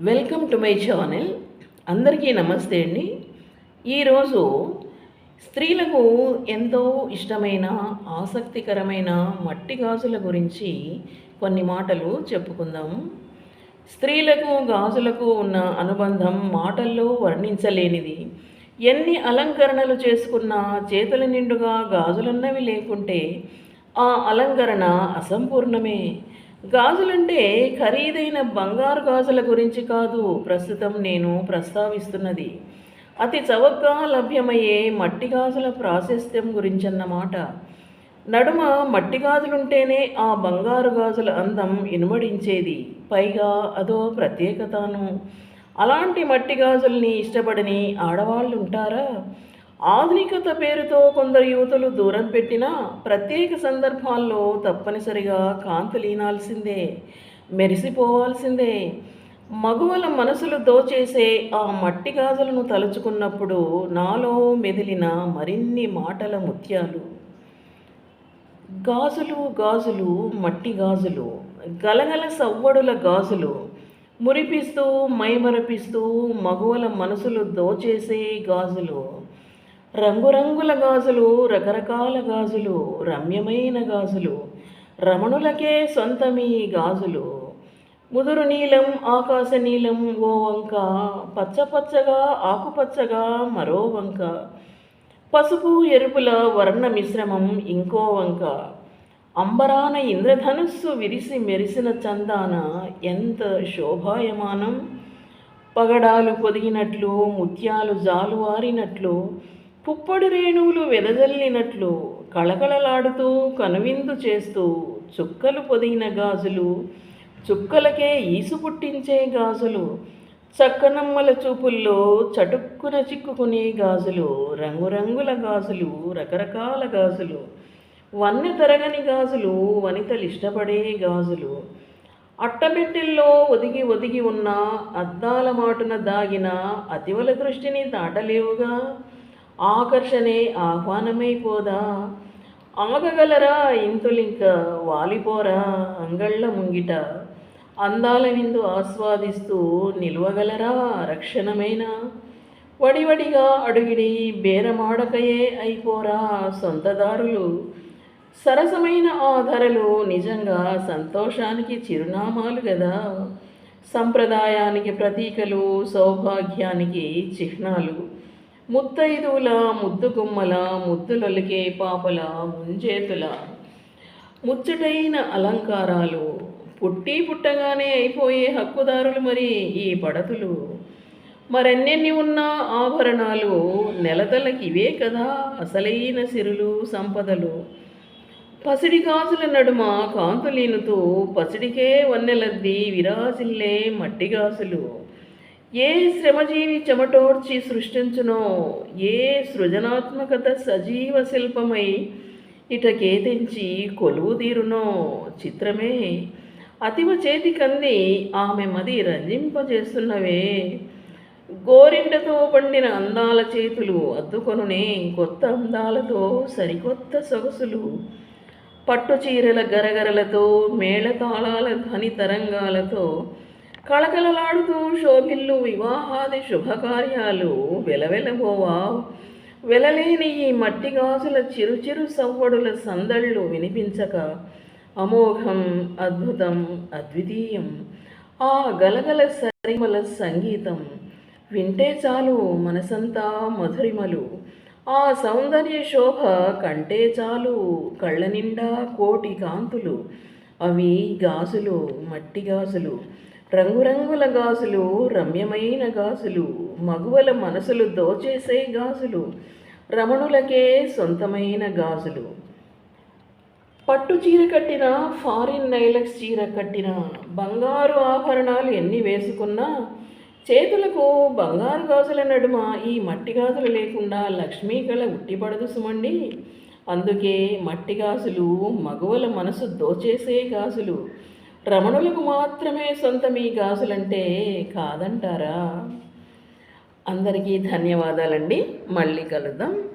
Welcome to my channel. అందరికీ నమస్తే అండి. ఈరోజు స్త్రీలకు ఎంతో ఇష్టమైన ఆసక్తికరమైన మట్టి గాజుల గురించి కొన్ని మాటలు చెప్పుకుందాం. స్త్రీలకు గాజులకు ఉన్న అనుబంధం మాటల్లో వర్ణించలేనిది. ఎన్ని అలంకరణలు చేసుకున్నా చేతుల నిండుగా గాజులున్నవి లేకుంటే ఆ అలంకరణ అసంపూర్ణమే. గాజులంటే ఖరీదైన బంగారు గాజుల గురించి కాదు ప్రస్తుతం నేను ప్రస్తావిస్తున్నది. అతి చవకగా లభ్యమయ్యే మట్టి గాజుల ప్రాశస్త్యం గురించన్నమాట. నడుమ మట్టి గాజులుంటేనే ఆ బంగారు గాజుల అందం ఇనుమడించేది. పైగా అదో ప్రత్యేకతను. అలాంటి మట్టి గాజుల్ని ఇష్టపడని ఆడవాళ్ళు ఉంటారా ఆధునికత పేరుతో కొందరు యువతులు దూరం పెట్టినా ప్రత్యేక సందర్భాల్లో తప్పనిసరిగా కాంతులీనాల్సిందే మెరిసిపోవాల్సిందే. మగువల మనసులు దోచేసే ఆ మట్టి గాజులను తలుచుకున్నప్పుడు నాలో మెదిలిన మరిన్ని మాటల ముత్యాలు. గాజులు గాజులు మట్టి గాజులు గలగల సవ్వడుల గాజులు మురిపిస్తూ మైమరపిస్తూ మగువల మనసులు దోచేసే గాజులు. రంగురంగుల గాజులు రకరకాల గాజులు రమ్యమైన గాజులు రమణులకే సొంతమీ గాజులు. ముదురు నీలం ఆకాశ నీలం ఓ వంక పచ్చపచ్చగా ఆకుపచ్చగా మరో వంక. పసుపు ఎరుపుల వర్ణ మిశ్రమం ఇంకో వంక. అంబరాన ఇంద్రధనుస్సు విరిసి మెరిసిన చందాన ఎంత శోభాయమానం. పగడాలు పొదిగినట్లు ముత్యాలు జాలువారినట్లు పుప్పొడి రేణువులు వెదజల్లినట్లు కళకళలాడుతూ కనువిందు చేస్తూ చుక్కలు పొదిగిన గాజులు చుక్కలకే ఈసు పుట్టించే గాజులు చక్కనమ్మల చూపుల్లో చటుక్కున చిక్కుకునే గాజులు రంగురంగుల గాజులు రకరకాల గాజులు వన్నె తరగని గాజులు వనితలు ఇష్టపడే గాజులు. అట్టబెట్టెల్లో ఒదిగి ఒదిగి ఉన్న అద్దాల మాటున దాగిన అతివల దృష్టిని దాటలేవుగా? ఆకర్షణే ఆహ్వానమైపోదా? ఆగగలరా ఇంతులింక వాలిపోరా అంగళ్ళ ముంగిట? అందాల విందు ఆస్వాదిస్తూ నిలవగలరా రక్షణమైన? వడివడిగా అడుగిడి బేరమాడకయే అయిపోరా సొంతదారులు? సరసమైన ఆ ధరలు నిజంగా సంతోషానికి చిరునామాలు కదా సంప్రదాయానికి ప్రతీకలు సౌభాగ్యానికి చిహ్నాలు. ముత్తైదువుల ముద్దు గుమ్మల ముద్దులొలికే పాపల ముంజేతుల ముచ్చటైన అలంకారాలు పుట్టి పుట్టగానే అయిపోయే హక్కుదారులు మరి ఈ పడతులు. మరెన్నెన్ని ఉన్న ఆభరణాలు నెలతలకి ఇవే కదా అసలైన సిరులు సంపదలు. పసిడి గాజుల నడుమ కాంతులీనుతూ పసిడికే వన్నెలద్ది విరాజిల్లే మట్టిగాసులు ఏ శ్రమజీవి చెమటోడ్చి సృష్టించునో ఏ సృజనాత్మకత సజీవ శిల్పమై ఇటకేతించి కొలువు తీరునో చిత్రమే. అతివ చేతి కంది ఆమె మది రంజింపజేస్తున్నవే. గోరింటతో పండిన అందాల చేతులు అద్దుకొనునే కొత్త అందాలతో సరికొత్త సొగసులు. పట్టు చీరల గరగరలతో మేళతాళాల ధ్వని తరంగాలతో కళకళలాడుతూ శోభిల్లు వివాహాది శుభకార్యాలు వెలవెలబోవా వెలలేని ఈ మట్టి గాజుల చిరుచిరు సవ్వడుల సందళ్ళు వినిపించక అమోఘం అద్భుతం అద్వితీయం ఆ గలగల సరిమల సంగీతం వింటే చాలు మనసంతా మధురిమలు. ఆ సౌందర్య శోభ కంటే చాలు కళ్ళ నిండా కోటి కాంతులు. అవి గాజులు మట్టి గాజులు. రంగురంగుల గాజులు రమ్యమైన గాజులు మగువల మనసులు దోచేసే గాజులు రమణులకే సొంతమైన గాజులు. పట్టు చీర కట్టిన ఫారిన్ నైలక్స్ చీర కట్టిన బంగారు ఆభరణాలు ఎన్ని వేసుకున్నా చేతులకు బంగారు గాజుల నడుమ ఈ మట్టి గాజులు లేకుండా లక్ష్మీ కళ ఉట్టిపడదు సుమండి. అందుకే మట్టి గాజులు మగువల మనసు దోచేసే గాజులు. రమణులకు మాత్రమే సొంతం ఈ గాజులంటే కాదంటారా? అందరికీ ధన్యవాదాలండి. మళ్ళీ కలుద్దాం.